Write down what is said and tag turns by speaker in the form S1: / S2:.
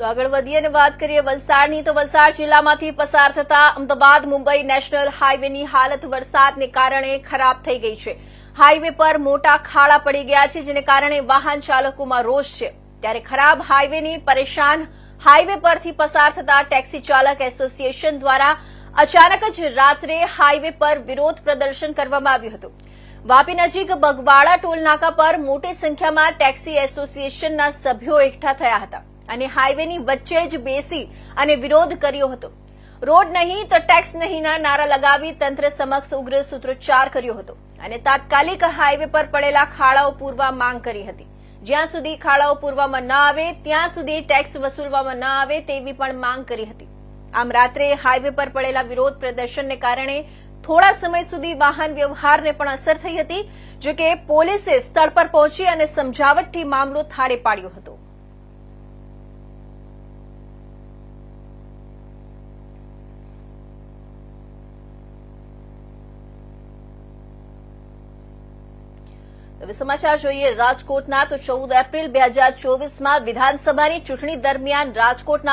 S1: તો આગળ વધીએ અને વાત કરીએ વલસાડની, તો વલસાડ જિલ્લામાંથી પસાર થતા અમદાવાદ, મુંબઈ નેશનલ હાઈવેની હાલત વરસાદને કારણે ખરાબ થઈ ગઈ છે. હાઈવે પર મોટા ખાડા પડી ગયા છે, જેને કારણે વાહન ચાલકોમાં રોષ છે. ત્યારે ખરાબ હાઈવેની પરેશાન હાઈવે પરથી પસાર થતા ટેક્સી ચાલક એસોસિએશન દ્વારા અચાનક જ રાત્રે હાઈવે પર વિરોધ પ્રદર્શન કરવામાં આવ્યું હતું. વાપી નજીક બગવાડા ટોલ નાકા પર મોટી સંખ્યામાં ટેક્સી એસોસિએશનના સભ્યો એકઠા થયા હતા. અને હાઈવેની વચ્ચે જ બેસી અને વિરોધ કર્યો હતો. રોડ નહીં તો ટેક્સ નહીંના નારા લગાવી તંત્ર સમક્ષ ઉગ્ર સૂત્રોચ્ચાર કર્યો હતો અને તાત્કાલિક હાઈવે પર પડેલા ખાડાઓ પૂરવા માંગ કરી હતી. જ્યાં સુધી ખાડાઓ પૂરવામાં ન આવે, ત્યાં સુધી ટેક્સ વસૂલવામાં ન આવે તેવી પણ માંગ કરી હતી. આમ રાત્રે હાઈવે પર પડેલા વિરોધ પ્રદર્શનને કારણે થોડા સમય સુધી વાહન વ્યવહારને પણ અસર થઈ હતી જો કે પોલીસે સ્થળ પર પહોંચી અને સમજાવટથી મામલો થાળે પાડ્યો હતો. સમાચાર જોઈએ રાજકોટના તો ચૌદ એપ્રિલ બે હજાર ચોવીસમાં વિધાનસભાની ચૂંટણી દરમિયાન રાજકોટના